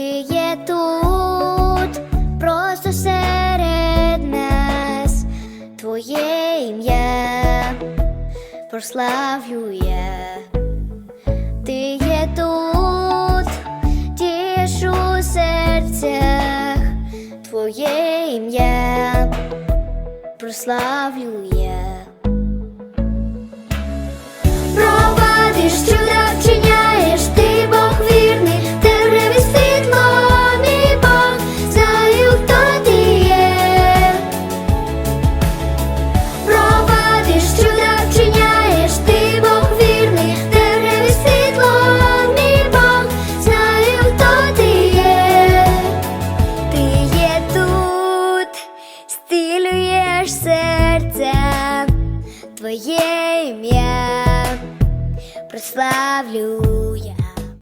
Ти є тут, просто серед нас, твоє ім'я прославлю я. Ти є тут, тіш у серцях, твоє ім'я прославлю я. лиш серця твоє ім'я прославлю я